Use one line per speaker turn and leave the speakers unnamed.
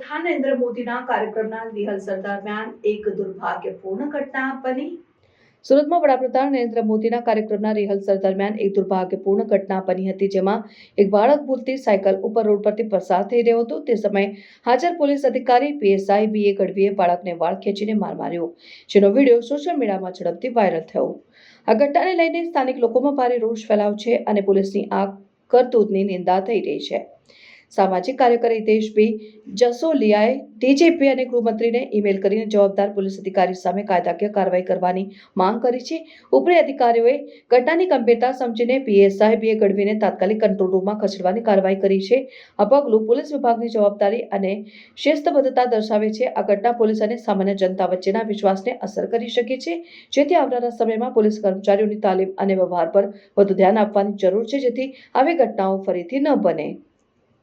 વડાપ્રધાન નરેન્દ્ર મોદીના કાર્યક્રમના રિહર્સલ દરમિયાન એક દુર્ભાગ્યપૂર્ણ ઘટના બની. સુરતમાં વડાપ્રધાન નરેન્દ્ર મોદીના કાર્યક્રમના રિહર્સલ દરમિયાન એક દુર્ભાગ્યપૂર્ણ ઘટના બની હતી, જેમાં એક બાળક ભૂલથી સાયકલ ઉપર રોડ પરથી પસાર થઈ રહ્યો હતો. તે સમયે હાજર પોલીસ અધિકારી પીએસઆઈ બી એ ગઢવીએ બાળકને વાળ ખેંચીને માર માર્યો, જેનો વીડિયો સોશિયલ મીડિયામાં ઝડપથી વાયરલ થયો. આ ઘટનાને લઈને સ્થાનિક લોકોમાં ભારે રોષ ફેલાવ છે અને પોલીસની આ કરતૂતની નિંદા થઈ રહી છે. સામાજિક કાર્યકર હિતેશભાઈ જસોલિયાએ ડીજીપી અને ગૃહમંત્રીને ઈમેલ કરીને જવાબદાર પોલીસ અધિકારી સામે કાયદાકીય કાર્યવાહી કરવાની માંગ કરી છે. ઉપરી અધિકારીઓએ ઘટનાની ગંભીરતા સમજીને પીએસ બીએ ગઢવીને તાત્કાલિક કંટ્રોલ રૂમમાં ખસેડવાની કાર્યવાહી કરી છે. આ પગલું પોલીસ વિભાગની જવાબદારી અને શિસ્તબદ્ધતા દર્શાવે છે. આ ઘટના પોલીસ અને સામાન્ય જનતા વચ્ચેના વિશ્વાસને અસર કરી શકે છે. જેથી આવનારા સમયમાં પોલીસ કર્મચારીઓની તાલીમ અને વ્યવહાર પર વધુ ધ્યાન આપવાની જરૂર છે. જેથી આવી ઘટનાઓ ફરીથી ન બને.